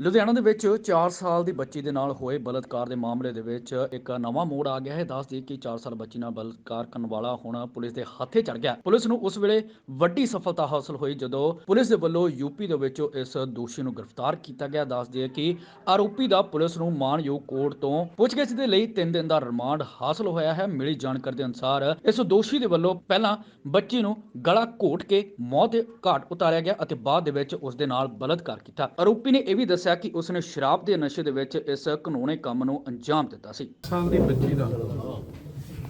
ਲੁਧਿਆਣਾ ਦੇ ਵਿੱਚ 4 ਸਾਲ ਦੀ ਬੱਚੀ ਦੇ ਨਾਲ ਹੋਏ ਬਲਾਤਕਾਰ ਦੇ ਮਾਮਲੇ ਦੇ ਵਿੱਚ ਇੱਕ ਨਵਾਂ ਮੋੜ ਆ ਗਿਆ ਹੈ। ਦੱਸਦੀ ਕਿ 4 ਸਾਲ ਬੱਚੀ ਨਾਲ ਬਲਾਤਕਾਰ ਕਰਨ ਵਾਲਾ ਹੁਣ ਪੁਲਿਸ ਦੇ ਹੱਥੇ ਚੜ ਗਿਆ। ਪੁਲਿਸ ਨੂੰ ਉਸ ਵੇਲੇ ਵੱਡੀ ਸਫਲਤਾ ਹਾਸਲ ਹੋਈ ਜਦੋਂ ਪੁਲਿਸ ਦੇ ਵੱਲੋਂ ਯੂਪੀ ਦੇ ਵਿੱਚੋਂ ਇਸ ਦੋਸ਼ੀ ਨੂੰ ਗ੍ਰਿਫਤਾਰ ਕੀਤਾ ਗਿਆ। ਦੱਸਦੀ ਹੈ ਕਿ ਆਰੋਪੀ ਦਾ ਪੁਲਿਸ ਨੂੰ ਮਾਨਯੋਗ ਕੋਰਟ ਤੋਂ ਪੁੱਛਗਿੱਛ ਦੇ ਲਈ 3 ਦਿਨ ਦਾ ਰਿਮਾਂਡ ਹਾਸਲ ਹੋਇਆ ਹੈ। ਮਿਲੀ ਜਾਣਕਾਰੀ ਦੇ ਅਨੁਸਾਰ ਇਸ ਦੋਸ਼ੀ ਦੇ ਵੱਲੋਂ ਪਹਿਲਾਂ ਬੱਚੀ ਨੂੰ ਗਲਾ ਘੋਟ ਕੇ ਮੌਤ ਦੇ ਘਾਟ ਉਤਾਰਿਆ ਗਿਆ ਅਤੇ ਬਾਅਦ ਦੇ ਵਿੱਚ ਉਸ ਦੇ ਨਾਲ ਬਲਾਤਕਾਰ ਕੀਤਾ। ਆਰੋਪੀ ਨੇ ਇਹ ਵੀ ਦੱਸਿਆ ਕਿ ਉਸਨੇ ਸ਼ਰਾਬ ਦੇ ਨਸ਼ੇ ਦੇ ਵਿੱਚ ਇਸ ਕਾਨੂੰਨੀ ਕੰਮ ਨੂੰ ਅੰਜਾਮ ਦਿੱਤਾ ਸੀ। ਸਾਲ ਦੀ ਬੱਚੀ ਦਾ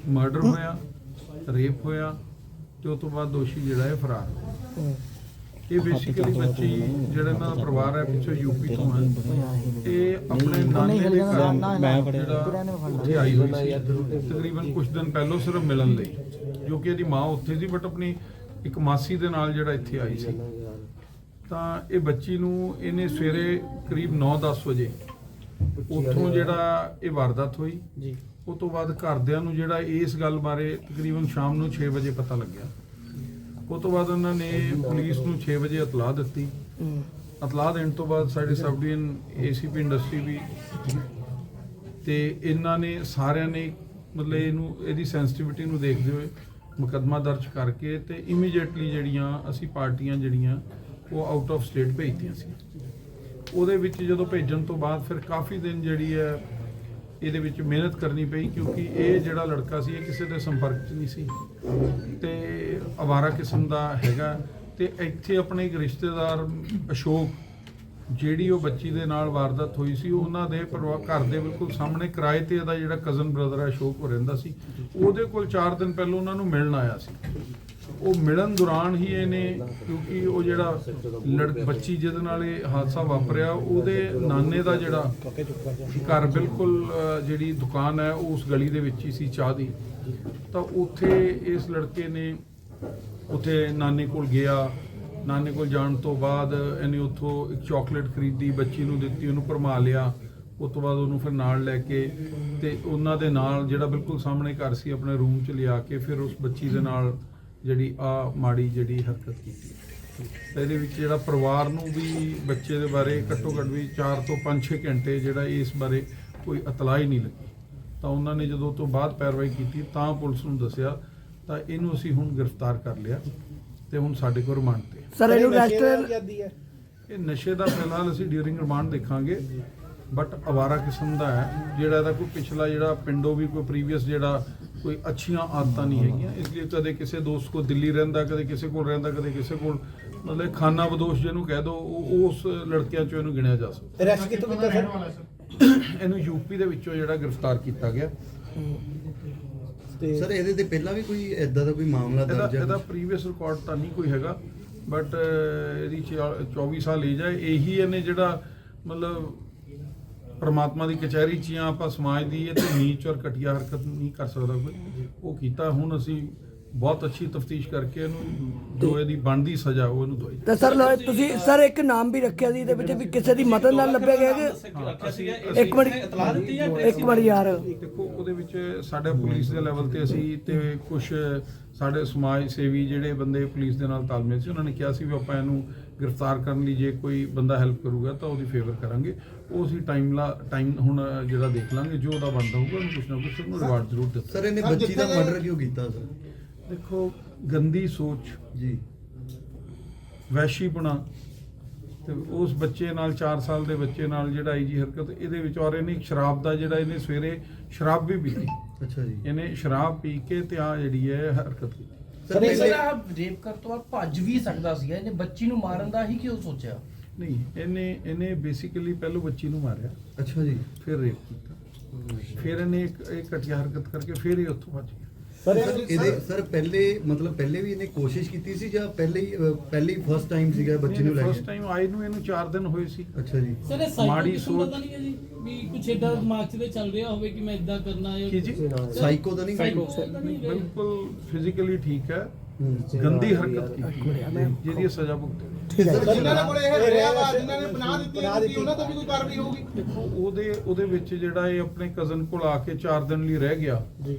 ਮਰਡਰ ਹੋਇਆ ਰੇਪ ਹੋਇਆ ਤੇ ਉਸ ਤੋਂ ਬਾਅਦ ਦੋਸ਼ੀ ਜਿਹੜਾ ਹੈ ਫਰਾਰ ਹੋ ਗਿਆ। ਇਹ ਬੇਸਿਕਲੀ ਬੱਚੀ ਜਿਹੜਾ ਇਹਨਾਂ ਦਾ ਪਰਿਵਾਰ ਹੈ ਪਿੱਛੋਂ ਯੂਪੀ ਤੋਂ ਹੈ ਇਹ ਆਪਣੇ ਨਾਨੀ ਦੇ ਘਰ ਜਿਹੜਾ ਉੱਥੇ ਆਈ ਹੋਈ ਸੀ। ਤਕਰੀਬਨ ਕੁਝ ਦਿਨ ਪਹਿਲਾਂ ਸਿਰਫ ਮਿਲਣ ਲਈ। ਜੋ ਕਿ ਇਹਦੀ ਮਾਂ ਉੱਥੇ ਸੀ ਬਟ ਆਪਣੀ ਇੱਕ ਮਾਸੀ ਦੇ ਨਾਲ ਜਿਹੜਾ ਇੱਥੇ ਆਈ ਸੀ। ਤਾਂ ਇਹ ਬੱਚੀ ਨੂੰ ਇਹਨੇ ਸਵੇਰੇ ਕਰੀਬ 9-10 ਵਜੇ ਉੱਥੋਂ ਜਿਹੜਾ ਇਹ ਵਾਰਦਾਤ ਹੋਈ। ਜੀ। ਉਹ ਤੋਂ ਬਾਅਦ ਘਰਦਿਆਂ ਨੂੰ ਜਿਹੜਾ ਇਸ ਗੱਲ ਬਾਰੇ ਤਕਰੀਬਨ ਸ਼ਾਮ ਨੂੰ 6 ਵਜੇ ਪਤਾ ਲੱਗਿਆ। ਉਹ ਤੋਂ ਬਾਅਦ ਉਹਨਾਂ ਨੇ ਪੁਲਿਸ ਨੂੰ 6 ਵਜੇ ਇਤਲਾਹ ਦਿੱਤੀ। ਇਤਲਾਹ ਦੇਣ ਤੋਂ ਬਾਅਦ ਸਾਡੇ ਸਬ ਡਿਵੀਜ਼ਨ ਏਸੀਪੀ ਇੰਡਸਟਰੀ ਵੀ ਤੇ ਇਹਨਾਂ ਨੇ ਸਾਰਿਆਂ ਨੇ ਮਤਲਬ ਇਹਨੂੰ ਇਹਦੀ ਸੈਂਸਿਟੀਵਿਟੀ ਨੂੰ ਦੇਖਦੇ ਹੋਏ ਮੁਕੱਦਮਾ ਦਰਜ ਕਰਕੇ ਤੇ ਇਮੀਡੀਏਟਲੀ ਜਿਹੜੀਆਂ ਅਸੀਂ ਪਾਰਟੀਆਂ ਜਿਹੜੀਆਂ ਉਹ ਆਊਟ ਆਫ ਸਟੇਟ ਭੇਜਤੀਆਂ ਸੀ। ਉਹਦੇ ਵਿੱਚ ਜਦੋਂ ਭੇਜਣ ਤੋਂ ਬਾਅਦ ਫਿਰ ਕਾਫੀ ਦਿਨ ਜਿਹੜੀ ਹੈ, ਇਹਦੇ ਵਿੱਚ ਮਿਹਨਤ ਕਰਨੀ ਪਈ ਕਿਉਂਕਿ ਇਹ ਜਿਹੜਾ ਲੜਕਾ ਸੀ, ਇਹ ਕਿਸੇ ਦੇ ਸੰਪਰਕ 'ਚ ਨਹੀਂ ਸੀ। ਤੇ ਅਵਾਰਾ ਕਿਸਮ ਦਾ ਹੈਗਾ। ਤੇ ਇੱਥੇ ਆਪਣੇ ਇੱਕ ਰਿਸ਼ਤੇਦਾਰ ਅਸ਼ੋਕ, ਜਿਹੜੀ ਉਹ ਬੱਚੀ ਦੇ ਨਾਲ ਵਾਰਦਾਤ ਹੋਈ ਸੀ, ਉਹਨਾਂ ਦੇ ਪਰਿਵਾਰ ਘਰ ਦੇ ਬਿਲਕੁਲ ਸਾਹਮਣੇ ਕਿਰਾਏ ਤੇ ਇਹਦਾ ਜਿਹੜਾ ਕਜ਼ਨ ਬ੍ਰਦਰ ਹੈ, ਅਸ਼ੋਕ, ਉਹ ਰਹਿੰਦਾ ਸੀ। ਉਹਦੇ ਕੋਲ 4 ਦਿਨ ਪਹਿਲਾਂ ਉਹਨਾਂ ਨੂੰ ਮਿਲਣ ਆਇਆ ਸੀ। ਉਹ ਮਿਲਣ ਦੌਰਾਨ ਹੀ ਇਹਨੇ ਕਿਉਂਕਿ ਉਹ ਜਿਹੜਾ ਲੜ ਬੱਚੀ ਜਿਹਦੇ ਨਾਲ ਇਹ ਹਾਦਸਾ ਵਾਪਰਿਆ ਉਹਦੇ ਨਾਨੇ ਦਾ ਜਿਹੜਾ ਘਰ ਬਿਲਕੁਲ ਅ, ਜਿਹੜੀ ਦੁਕਾਨ ਹੈ ਉਹ ਉਸ ਗਲੀ ਦੇ ਵਿੱਚ ਹੀ ਸੀ ਚਾਹ ਦੀ। ਤਾਂ ਉੱਥੇ ਇਸ ਲੜਕੇ ਨੇ ਉੱਥੇ ਨਾਨੇ ਕੋਲ ਗਿਆ। ਨਾਨੇ ਕੋਲ ਜਾਣ ਤੋਂ ਬਾਅਦ ਇਹਨੇ ਉੱਥੋਂ ਇੱਕ ਚਾਕਲੇਟ ਖਰੀਦੀ ਬੱਚੀ ਨੂੰ ਦਿੱਤੀ ਉਹਨੂੰ ਭਰਮਾ ਲਿਆ। ਉਸ ਤੋਂ ਬਾਅਦ ਉਹਨੂੰ ਫਿਰ ਨਾਲ ਲੈ ਕੇ ਤੇ ਉਹਨਾਂ ਦੇ ਨਾਲ ਜਿਹੜਾ ਬਿਲਕੁਲ ਸਾਹਮਣੇ ਘਰ ਸੀ ਆਪਣੇ ਰੂਮ 'ਚ ਲਿਆ ਕੇ ਫਿਰ ਉਸ ਬੱਚੀ ਦੇ ਨਾਲ ਜਿਹੜੀ ਆ ਮਾੜੀ ਜਿਹੜੀ ਹਰਕਤ ਕੀਤੀ ਤਾਂ ਇਹਦੇ ਵਿੱਚ ਜਿਹੜਾ ਪਰਿਵਾਰ ਨੂੰ ਵੀ ਬੱਚੇ ਦੇ ਬਾਰੇ ਘੱਟੋ ਘੱਟ ਵੀ 4 ਤੋਂ 5-6 ਘੰਟੇ ਜਿਹੜਾ ਇਸ ਬਾਰੇ ਕੋਈ ਇਤਲਾਹ ਹੀ ਨਹੀਂ ਲੱਗੀ। ਤਾਂ ਉਹਨਾਂ ਨੇ ਜਦੋਂ ਤੋਂ ਬਾਅਦ ਪੈਰਵਾਈ ਕੀਤੀ ਤਾਂ ਪੁਲਿਸ ਨੂੰ ਦੱਸਿਆ ਤਾਂ ਇਹਨੂੰ ਅਸੀਂ ਹੁਣ ਗ੍ਰਿਫਤਾਰ ਕਰ ਲਿਆ ਤੇ ਹੁਣ ਸਾਡੇ ਕੋਲ ਰਿਮਾਂਡ ਤੇ। ਸਰ ਇਹਨੂੰ ਰੈਸਟ ਇਹ ਨਸ਼ੇ ਦਾ ਫਿਲਹਾਲ ਅਸੀਂ ਡਿਊਰਿੰਗ ਰਿਮਾਂਡ ਦੇਖਾਂਗੇ ਬਟ ਅਵਾਰਾ ਕਿਸਮ ਦਾ ਹੈ ਜਿਹੜਾ ਇਹਦਾ ਕੋਈ ਪਿਛਲਾ ਜਿਹੜਾ ਪਿੰਡੋਂ ਵੀ ਕੋਈ ਪ੍ਰੀਵੀਅਸ ਜਿਹੜਾ ਕੋਈ ਅੱਛੀਆਂ ਆਦਤਾਂ ਨਹੀਂ ਹੈਗੀਆਂ। ਇਸ ਲਈ ਕਦੇ ਕਿਸੇ ਦੋਸਤ ਕੋ ਦਿੱਲੀ ਰਹਿੰਦਾ ਕਦੇ ਕਿਸੇ ਕੋਲ ਰਹਿੰਦਾ ਕਦੇ ਕਿਸੇ ਕੋਲ ਮਤਲਬ ਖਾਨਾ ਬਦੋਸ਼ ਜਿਹਨੂੰ ਕਹਿ ਦੋ ਉਹ ਉਸ ਲੜਕਿਆਂ ਚੋਂ ਇਹਨੂੰ ਗਿਣਿਆ ਜਾ ਸਕਦਾ। ਅਰੈਸਟ ਕਿੱਥੋਂ ਕੀਤਾ ਸਰ? ਇਹਨੂੰ ਯੂਪੀ ਦੇ ਵਿੱਚੋਂ ਜਿਹੜਾ ਗ੍ਰਿਫਤਾਰ ਕੀਤਾ ਗਿਆ। ਤੇ ਸਰ ਇਹਦੇ ਤੇ ਪਹਿਲਾਂ ਵੀ ਕੋਈ ਐਦਾਂ ਦਾ ਕੋਈ ਮਾਮਲਾ ਦਰਜ ਹੈ? ਇਹਦਾ ਪ੍ਰੀਵੀਅਸ ਰਿਕਾਰਡ ਤਾਂ ਨਹੀਂ ਕੋਈ ਹੈਗਾ ਬਟ ਇਹਦੀ ਛਿਆ- 24 ਸਾਲ ਏਜ ਹੈ। ਇਹੀ ਇਹਨੇ ਜਿਹੜਾ ਮਤਲਬ ਪਰਮਾਤਮਾ ਦੀ ਕਚਹਿਰੀ 'ਚ ਜਾਂ ਆਪਾਂ ਸਮਾਜ ਦੀ ਇਹ ਤੇ ਨੀਚ ਔਰ ਘਟੀਆ ਹਰਕਤ ਨਹੀਂ ਕਰ ਸਕਦਾ ਕੋਈ। ਉਹ ਕੀਤਾ ਹੁਣ ਅਸੀਂ ਬਹੁਤ ਅੱਛੀ ਤਫਤੀਸ਼ ਕਰਕੇ ਇਹਨੂੰ ਜੋ। ਇਹਦੀ ਬਣਦੀ ਸਜ਼ਾ ਉਹ ਇਹਨੂੰ ਦਵਾਈ ਤੇ ਸਰ ਲੋ- ਤੁਸੀਂ ਸਰ ਇੱਕ ਨਾਮ ਵੀ ਰੱਖਿਆ ਸੀ ਇਹਦੇ ਵਿੱਚ ਵੀ ਕਿਸੇ ਦੀ ਮਦਦ ਨਾਲ ਲੱਭਿਆ ਗਿਆ ਕਿ ਇੱਕ ਮਿੰਟ ਇੱਕ ਮਿੰਟ ਯਾਰ। ਦੇਖੋ ਉਹਦੇ ਵਿੱਚ ਸਾਡੇ ਪੁਲਿਸ ਦੇ ਲੈਵਲ ਤੇ ਅਸੀਂ ਤੇ ਕੁਝ ਸਾਡੇ ਸਮਾਜ ਸੇਵੀ ਜਿਹੜੇ ਬੰਦੇ ਪੁਲਿਸ ਦੇ ਨਾਲ ਤਾਲਮੇਲ ਸੀ ਉਹਨਾਂ ਨੇ ਕਿਹਾ ਸੀ ਵੀ ਆਪਾਂ ਇਹਨੂੰ ਗ੍ਰਿਫਤਾਰ ਕਰਨ ਲਈ ਜੇ ਕੋਈ ਬੰਦਾ ਹੈਲਪ ਕਰੂਗਾ ਤਾਂ ਉਹਦੀ ਫੇਵਰ ਕਰਾਂਗੇ। ਉਹ ਅਸੀਂ ਟਾਈਮ ਲਾ ਟਾਈਮ ਹੁਣ ਜਿਹੜਾ ਦੇਖ ਲਾਂਗੇ ਜੋ ਉਹਦਾ ਬਣਦਾ ਹੋਊਗਾ ਉਹਨੂੰ ਕੁਛ ਨਾ ਕੁਛ ਉਹਨੂੰ ਰਿਵਾਰਡ ਜ਼ਰੂਰ ਦਿੱਤਾ। ਸਰ ਇਹਨੇ ਬੱਚੀ ਦਾ ਮਰਡਰ ਕਿਉਂ ਕੀਤਾ ਸਰ? ਦੇਖੋ ਗੰਦੀ ਸੋਚ ਜੀ। ਵੈਸ਼ੀਪੁਣਾ ਤੇ ਉਸ ਬੱਚੇ ਨਾਲ 4 ਸਾਲ ਦੇ ਬੱਚੇ ਨਾਲ ਜਿਹੜਾ ਆਈ ਜੀ ਹਰਕਤ ਇਹਦੇ ਵਿੱਚ ਔਰ ਇਹਨੇ ਸ਼ਰਾਬ ਦਾ ਜਿਹੜਾ ਇਹਨੇ ਸਵੇਰੇ ਸ਼ਰਾਬ ਵੀ ਪੀਤੀ। ਅੱਛਾ ਜੀ। ਇਹਨੇ ਸ਼ਰਾਬ ਪੀ ਕੇ ਤੇ ਆ ਜਿਹੜੀ ਹੈ ਹਰਕਤ ਕੀਤੀ। ਸਰ ਪਹਿਲੇ ਰੇਪ ਕਰਨ ਤੋਂ ਬਾਅਦ ਭੱਜ ਵੀ ਸਕਦਾ ਸੀ ਇਹਨੇ ਬੱਚੀ ਨੂੰ ਮਾਰਨ ਦਾ ਹੀ ਕਿਉਂ ਸੋਚਿਆ? ਨਹੀਂ ਇਹਨੇ ਇਹਨੇ ਬੇਸਿਕਲੀ ਪਹਿਲੋਂ ਬੱਚੀ ਨੂੰ ਮਾਰਿਆ। ਅੱਛਾ ਜੀ। ਫਿਰ ਰੇਪ ਕੀਤਾ। ਫਿਰ ਇਹਨੇ ਇੱਕ ਇੱਕ ਘਟੀਆ ਹਰਕਤ ਕਰਕੇ ਫਿਰ ਇਹ ਉੱਥੋਂ ਭੱਜ ਗਿਆ। ਸਰ ਇਹਦੇ ਸਰ ਪਹਿਲੇ ਮਤਲਬ ਪਹਿਲੇ ਵੀ ਇਹਨੇ ਕੋਸ਼ਿਸ਼ ਕੀਤੀ ਸੀ ਜਾਂ ਪਹਿਲੇ ਹੀ ਪਹਿਲੀ ਫਸਟ ਟਾਈਮ ਸੀਗਾ ਬੱਚੀ ਨੂੰ ਲੈ ਫਸਟ ਟਾਈਮ ਆਏ ਨੂੰ ਇਹਨੂੰ 4 ਦਿਨ ਹੋਏ ਸੀ। ਅੱਛਾ ਜੀ। ਸਰ ਇਹ ਸਾਈਕੋ ਮਾੜੀ ਸੋਚ। ਨਹੀਂ ਹੈ ਜੀ ਵੀ ਕੁਛ ਏਦਾਂ ਦਿਮਾਗ 'ਚ ਤੇ ਚੱਲ ਰਿਹਾ ਹੋਵੇ ਕਿ ਮੈਂ ਇਦਾਂ ਕਰਨਾ ਹੈ। ਕੀ ਜੀ? ਸਾਈਕੋ ਤਾਂ ਨਹੀਂ। ਬਿਲਕੁਲ ਫਿਜ਼ੀਕਲੀ ਠੀਕ ਹੈ। ਗੰਦੀ ਹਰਕਤ ਕੀਤੀ। ਜਿਹਦੀ ਸਜ਼ਾ ਭੁਗਤੇ ਸਰ ਜਿਨ੍ਹਾਂ ਨੇ ਕੋਲੇ ਇਹ ਰਿਹਾ ਵਾ ਜਿਨ੍ਹਾਂ ਨੇ ਬਣਾ ਦਿੱਤੀ ਹੁੰਦੀ ਉਹਨਾਂ ਤੇ ਵੀ ਕੋਈ ਕਾਰਵਾਈ ਹੋਊਗੀ? ਦੇਖੋ ਉਹਦੇ ਉਹਦੇ ਵਿੱਚ ਜਿਹੜਾ ਇਹ ਆਪਣੇ ਕਜ਼ਨ ਕੋਲ ਆ ਕੇ 4 ਦਿਨ ਲਈ ਰਹਿ ਗਿਆ। ਜੀ।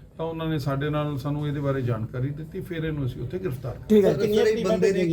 ਤਾਂ ਉਹਨਾਂ ਨੇ ਸਾਡੇ ਨਾਲ ਸਾਨੂੰ ਇਹਦੇ ਬਾਰੇ ਜਾਣਕਾਰੀ ਦਿੱਤੀ ਫਿਰ ਇਹਨੂੰ ਅਸੀਂ ਉੱਥੇ ਗ੍ਰਿਫਤਾਰ ਕਰ ਠੀਕ ਹੈ ਇਹ ਬੰਦੇ ਨੇ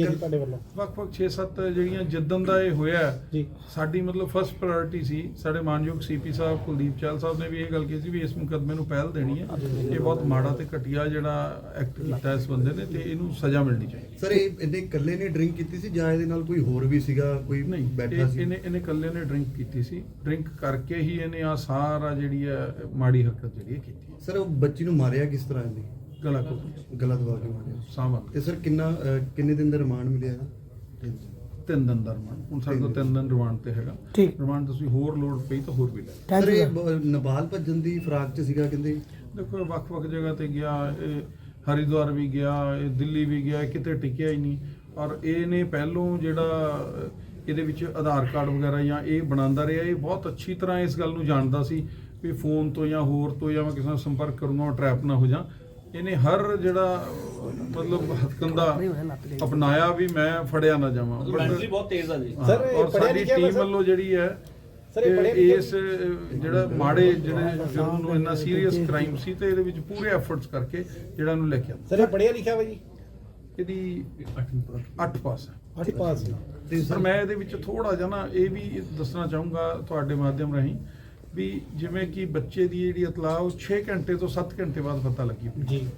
ਵੱਖ-ਵੱਖ 6-7 ਜਿਹੜੀਆਂ ਜਿੱਦਨ ਦਾ ਇਹ ਹੋਇਆ ਜੀ। ਸਾਡੀ ਮਤਲਬ ਫਸਟ ਪ੍ਰਾਇੋਰਟੀ ਸੀ ਸਾਡੇ ਮਾਨਯੋਗ ਸੀਪੀ ਸਾਹਿਬ ਕੁਲਦੀਪ ਚਾਲ ਸਾਹਿਬ ਨੇ ਵੀ ਇਹ ਗੱਲ ਕੀਤੀ ਸੀ ਵੀ ਇਸ ਮੁਕੱਦਮੇ ਨੂੰ ਪਹਿਲ ਦੇਣੀ ਹੈ। ਇਹ ਬਹੁਤ ਮਾੜਾ ਤੇ ਘਟੀਆ ਜਿਹੜਾ ਐਕਟ ਕੀਤਾ ਇਸ ਬੰਦੇ ਨੇ ਤੇ ਇਹਨੂੰ ਸਜ਼ਾ ਮਿਲਣੀ ਚਾਹੀਦੀ। ਸਰ ਇਹ ਇਹਨੇ ਇਕੱਲੇ ਨੇ ਡਰਿੰਕ ਕੀਤੀ ਸੀ ਜਾਂ ਇਹਦੇ ਨਾਲ ਕੋਈ ਹੋਰ ਵੀ ਸੀਗਾ ਕੋਈ ਨਹੀਂ ਬੈਠਾ ਸੀ? ਇਹਨੇ ਇਹਨੇ ਇਕੱਲੇ ਨੇ ਡਰਿੰਕ ਕੀਤੀ ਸੀ। ਡਰਿੰਕ ਕਰਕੇ ਹੀ ਇਹਨੇ ਆ ਸਾਰਾ ਜਿਹੜੀ ਹੈ ਮਾੜੀ ਹਰਕਤ ਜਿਹੜੀ ਹੈ ਕੀਤੀ ਸਰ ਉਹ ਬੱਚੀ ਨੂੰ ਮਾਰਿਆ ਕਿਸ ਤਰ੍ਹਾਂ ਇਹਨੇ? ਗਲਾ ਘੁੱਟ ਗਲਾ ਦਬਾ ਕੇ ਮਾਰਿਆ। ਸਾਂਭਾ ਤੇ ਸਰ ਕਿੰਨਾ ਅਹ, ਕਿੰਨੇ ਦਿਨ ਦਾ ਰਿਮਾਂਡ ਮਿਲਿਆ ਇਹਦਾ? ਤਿੰਨ ਦਿਨ। ਦਾ ਰਿਮਾਂਡ। ਹੁਣ ਸਾਡੇ ਕੋਲ ਤਿੰਨ ਦਿਨ ਰਿਮਾਂਡ ਤੇ ਹੈਗਾ। ਠੀਕ। ਰਿਮਾਂਡ ਤੁਸੀਂ ਹੋਰ ਲੋਡ ਪਈ ਤਾਂ ਹੋਰ ਵੀ ਲੈ ਸਰ ਯੂ ਇਹ ਬ- ਨੇਪਾਲ ਭੱਜਣ ਦੀ ਫਰਾਕ ਚ ਸੀਗਾ ਕਹਿੰਦੇ? ਦੇਖੋ ਇਹ ਵੱਖ-ਵੱਖ ਜਗ੍ਹਾ ਤੇ ਗਿਆ ਇਹ ਹਰਿਦੁਆਰ ਵੀ ਗਿਆ ਇਹ ਦਿੱਲੀ ਵੀ ਗਿਆ ਕਿਤੇ ਟਿਕਿਆ ਹੀ ਨਹੀਂ। ਔਰ ਇਹਨੇ ਪਹਿਲੋਂ ਜਿਹੜਾ ਅਹ, ਇਹਦੇ ਵਿੱਚ ਆਧਾਰ ਕਾਰਡ ਵਗੈਰਾ ਜਾਂ ਇਹ ਬਣਾਉਂਦਾ ਰਿਹਾ ਇਹ ਬਹੁਤ ਅੱਛੀ ਤਰ੍ਹਾਂ ਇਸ ਗੱਲ ਨੂੰ ਜਾਣਦਾ ਸੀ ਵੀ ਫੋਨ ਤੋਂ ਜਾਂ ਹੋਰ ਤੋਂ ਜਾਂ ਮੈਂ ਕਿਸੇ ਨਾਲ ਸੰਪਰਕ ਕਰੂੰਗਾ ਟਰੈਪ ਨਾ ਹੋ ਜਾ ਇਹਨੇ ਹਰ ਜਿਹੜਾ ਮਤਲਬ ਹਥਕੰਦਾ ਅਪਣਾਇਆ ਵੀ ਮੈਂ ਫੜਿਆ ਨਾ ਜਾਵਾਂ। ਬਹੁਤ ਤੇਜ਼ ਆ ਜੀ। ਸਰ ਔਰ ਸਾਡੀ ਟੀਮ ਵੱਲੋਂ ਜਿਹੜੀ ਹੈ ਇਹ ਇਸ ਜਿਹੜਾ ਮਾੜੇ ਜਿਹੜੇ ਜੁਰਮ ਨੂੰ ਇੰਨਾ ਸੀਰੀਅਸ ਕ੍ਰਾਈਮ ਸੀ ਤੇ ਇਹਦੇ ਵਿੱਚ ਪੂਰੇ ਐਫਰਟਸ ਕਰਕੇ ਜਿਹੜਾ ਇਹਨੂੰ ਲੈ ਕੇ ਆਉਂਦਾ। ਸਰ ਇਹ ਪੜਿਆ ਲਿਖਿਆ ਵਾ ਜੀ? ਇਹਦੀ 8 ਪਾਸ ਹੈ। ਅੱਠ ਪਾਸ ਤੇ ਪਰ ਮੈਂ ਇਹਦੇ ਵਿੱਚ ਥੋੜਾ ਜਿਹਾ ਨਾ ਇਹ ਵੀ ਦੱਸਣਾ ਚਾਹੂੰਗਾ ਤੁਹਾਡੇ ਮਾਧਿਅਮ ਰਾਹੀਂ ਵੀ ਜਿਵੇਂ ਕਿ ਬੱਚੇ ਦੀ ਜਿਹੜੀ ਇਤਲਾਹ ਉਹ 6 ਘੰਟੇ ਤੋਂ 7 ਘੰਟੇ ਬਾਅਦ ਪਤਾ ਲੱਗੀ ਜੀ।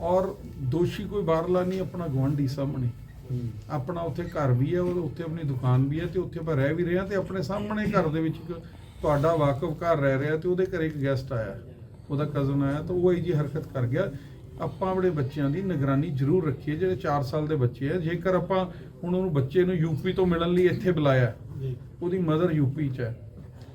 ਔਰ ਦੋਸ਼ੀ ਕੋਈ ਬਾਹਰਲਾ ਨਹੀਂ ਆਪਣਾ ਗਵਾਂਢੀ ਸਾਹਮਣੇ। ਆਪਣਾ ਉੱਥੇ ਘਰ ਵੀ ਹੈ ਉਹ ਉੱਥੇ ਆਪਣੀ ਦੁਕਾਨ ਵੀ ਹੈ ਤੇ ਉੱਥੇ ਆਪਾਂ ਰਹਿ ਵੀ ਰਹੇ ਹਾਂ ਤੇ ਆਪਣੇ ਸਾਹਮਣੇ ਘਰ ਦੇ ਵਿੱਚ ਇੱਕ ਤੁਹਾਡਾ ਵਾਕਫ ਘਰ ਰਹਿ ਰਿਹਾ ਤੇ ਉਹਦੇ ਘਰੇ ਇੱਕ ਗੈਸਟ ਆਇਆ। ਉਹਦਾ ਕਜ਼ਨ ਆਇਆ ਤਾਂ ਉਹ ਇਹ ਜੀ ਹਰਕਤ ਕਰ ਗਿਆ। ਆਪਾਂ ਆਪਣੇ ਬੱਚਿਆਂ ਦੀ ਨਿਗਰਾਨੀ ਜ਼ਰੂਰ ਰੱਖੀਏ ਜਿਹੜੇ 4 ਸਾਲ ਦੇ ਬੱਚੇ ਆ। ਜੇਕਰ ਆਪਾਂ ਹੁਣ ਉਹਨੂੰ ਬੱਚੇ ਨੂੰ ਯੂਪੀ ਤੋਂ ਮਿਲਣ ਲਈ ਇੱਥੇ ਬੁਲਾਇਆ ਜੀ। ਉਹਦੀ ਮਦਰ ਯੂਪੀ 'ਚ ਹੈ।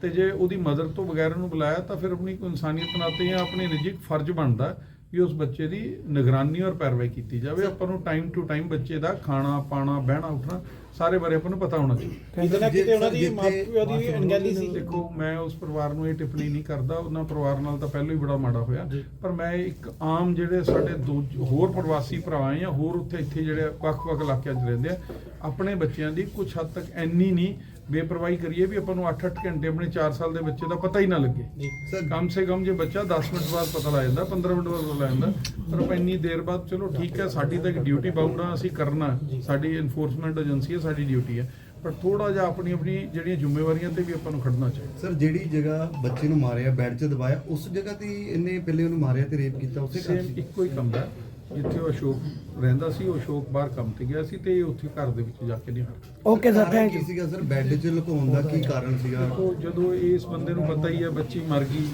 ਤੇ ਜੇ ਉਹਦੀ ਮਦਰ ਤੋਂ ਬਗੈਰ ਉਹਨੂੰ ਬੁਲਾਇਆ ਤਾਂ ਫਿਰ ਆਪਣੀ ਕੋਈ ਇਨਸਾਨੀਅਤ ਨਾਤੇ ਜਾਂ ਆਪਣੇ ਨਿੱਜੀ ਫਰਜ਼ ਬਣਦਾ ਵੀ ਉਸ ਬੱਚੇ ਦੀ ਨਿਗਰਾਨੀ ਔਰ ਪੈਰਵਾਈ ਕੀਤੀ ਜਾਵੇ। ਆਪਾਂ ਨੂੰ ਟਾਈਮ ਟੂ ਟਾਈਮ ਬੱਚੇ ਦਾ ਖਾਣਾ ਪਾਣਾ ਬਹਿਣਾ ਉੱਠਣਾ ਸਾਰੇ ਬਾਰੇ ਆਪਾਂ ਨੂੰ ਪਤਾ ਹੋਣਾ ਚਾਹੀਦਾ। ਕਿਤੇ ਨਾ ਕਿਤੇ ਉਹਨਾਂ ਦੀ ਮਾਪਿਓ ਦੀ ਵੀ ਅਣਗਹਿਲੀ ਸੀ। ਦੇਖੋ ਮੈਂ ਉਸ ਪਰਿਵਾਰ ਨੂੰ ਇਹ ਟਿੱਪਣੀ ਨਹੀਂ ਕਰਦਾ। ਉਹਨਾਂ ਪਰਿਵਾਰ ਨਾਲ ਤਾਂ ਪਹਿਲਾਂ ਹੀ ਬੜਾ ਮਾੜਾ ਹੋਇਆ। ਪਰ ਮੈਂ ਇੱਕ ਆਮ ਜਿਹੜੇ ਸਾਡੇ ਦੋ ਹੋਰ ਪ੍ਰਵਾਸੀ ਭਰਾ ਆ ਜਾਂ ਹੋਰ ਉੱਥੇ ਇੱਥੇ ਜਿਹੜੇ ਵੱਖ-ਵੱਖ ਇਲਾਕਿਆਂ 'ਚ ਰਹਿੰਦੇ ਆ ਆਪਣੇ ਬੱਚਿਆਂ ਦੀ ਕੁਝ ਹੱਦ ਤੱਕ ਇੰਨੀ ਨਹੀਂ ਬੇਪਰਵਾਹੀ ਕਰੀਏ ਵੀ ਆਪਾਂ ਨੂੰ 8-8 ਘੰਟੇ ਆਪਣੇ 4 ਸਾਲ ਦੇ ਬੱਚੇ ਦਾ ਪਤਾ ਹੀ ਨਾ ਲੱਗੇ। ਕਮ ਸੇ ਕਮ ਜੇ ਬੱਚਾ 10 ਮਿੰਟ ਬਾਅਦ ਪਤਾ ਲੱਗ ਜਾਂਦਾ 15 ਮਿੰਟ ਬਾਅਦ ਪਤਾ ਲੱਗ ਜਾਂਦਾ ਪਰ ਆਪਾਂ ਇੰਨੀ ਦੇਰ ਬਾਅਦ ਚਲੋ ਠੀਕ ਹੈ ਸਾਡੀ ਤਾਂ ਇੱਕ ਡਿਊਟੀ ਬਾਉਂਡ ਆ ਅਸੀਂ ਕਰਨਾ ਸਾਡੀ ਇਨਫੋਰਸਮੈਂਟ ਏਜੰਸੀ ਹੈ ਸਾਡੀ ਡਿਊਟੀ ਹੈ। ਪਰ ਥੋੜਾ ਜਿਹਾ ਆਪਣੀ ਆਪਣੀ ਜਿਹੜੀਆਂ ਜ਼ਿੰਮੇਵਾਰੀਆਂ ਤੇ ਵੀ ਆਪਾਂ ਨੂੰ ਖੜਨਾ ਚਾਹੀਦਾ। ਸਰ ਜਿਹੜੀ ਜਗ੍ਹਾ ਬੱਚੇ ਨੂੰ ਮਾਰਿਆ ਬੈੱਡ 'ਚ ਦਬਾਇਆ ਉਸ ਜਗ੍ਹਾ ਤੇ ਹੀ ਇਹਨੇ ਪਹਿਲੇ ਉਹਨੂੰ ਮਾਰਿਆ ਤੇ ਰੇਪ ਕੀਤਾ ਉਸੇ ਸੇਮ ਇੱਕੋ ਹੀ ਕਮਰਾ ਜਿੱਥੇ ਉਹ ਅਸ਼ੋਕ ਰਹਿੰਦਾ ਸੀ ਉਹ ਅਸ਼ੋਕ ਬਾਹਰ ਕੰਮ ਤੇ ਗਿਆ ਸੀ ਤੇ ਇਹ ਉੱਥੇ ਘਰ ਦੇ ਵਿੱਚ ਜਾ ਕੇ ਨਹੀਂ ਹਰਕਤ ਓਕੇ ਸਰ ਥੈਂਕ ਯੂ ਸੀਗਾ ਸਰ ਬੈੱਡ 'ਚ ਲੁਕਾਉਣ ਦਾ ਕੀ ਕਾਰਨ ਸੀਗਾ? ਦੇਖੋ ਜਦੋਂ ਇਸ ਬੰਦੇ ਨੂੰ ਪਤਾ ਹੀ ਹੈ ਬੱਚੀ ਮਰ ਗਈ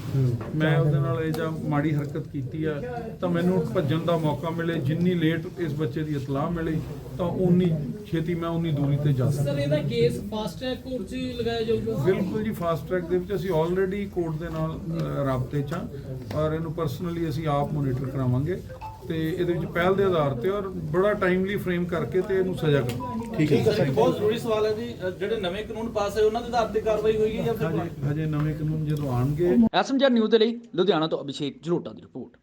ਮੈਂ ਉਹਦੇ ਨਾਲ ਇਹ ਜਾਂ ਮਾੜੀ ਹਰਕਤ ਕੀਤੀ ਆ ਤਾਂ ਮੈਨੂੰ ਭੱਜਣ ਦਾ ਮੌਕਾ ਮਿਲੇ ਜਿੰਨੀ ਲੇਟ ਇਸ ਬੱਚੇ ਦੀ ਇਤਲਾਹ ਮਿਲੇ ਤਾਂ ਉਨੀ ਛੇਤੀ ਮੈਂ ਉਨੀ ਦੂਰੀ ਤੇ ਜਾ ਸਕਦਾ ਸਰ ਇਹਦਾ ਕੇਸ ਫਾਸਟ ਟਰੈਕ ਕੋਰਟ 'ਚ ਹੀ ਲਗਾਇਆ ਜਾਊਗਾ? ਬਿਲਕੁਲ ਜੀ ਫਾਸਟ ਟਰੈਕ ਦੇ ਵਿੱਚ ਅਸੀਂ ਆਲਰੇਡੀ ਕੋਰਟ ਦੇ ਨਾਲ ਅ, ਰਾਬਤੇ 'ਚ ਹਾਂ ਔਰ ਇਹਨੂੰ ਪਰਸਨਲੀ ਅਸੀਂ ਆਪ ਮੋਨੀਟਰ ਕਰਾਵਾਂਗੇ। ਤੇ ਇਹਦੇ ਵਿੱਚ ਪਹਿਲ ਦੇ ਆਧਾਰ ਤੇ ਔਰ ਬੜਾ ਟਾਈਮਲੀ ਫਰੇਮ ਕਰਕੇ ਤੇ ਇਹਨੂੰ ਸਜ਼ਾ ਕਰਾਂਗੇ ਠੀਕ ਹੈ। ਸਰ ਬਹੁਤ ਜ਼ਰੂਰੀ ਸਵਾਲ ਹੈ ਜੀ। ਜਿਹੜੇ ਨਵੇਂ ਕਾਨੂੰਨ ਪਾਸ ਹੋਏ ਉਹਨਾਂ ਦੇ ਆਧਾਰ ਤੇ ਕਾਰਵਾਈ ਹੋਏਗੀ ਜਾਂ ਫਿਰ ਹਜੇ ਹਜੇ ਨਵੇਂ ਕਾਨੂੰਨ ਜਦੋਂ ਆਣਗੇ ਐਸਐਮਜੀ ਨਿਊਜ਼ ਦੇ ਲਈ ਲੁਧਿਆਣਾ ਤੋਂ ਅਭਿਸ਼ੇਕ ਜਲੋਟਾ ਦੀ ਰਿਪੋਰਟ।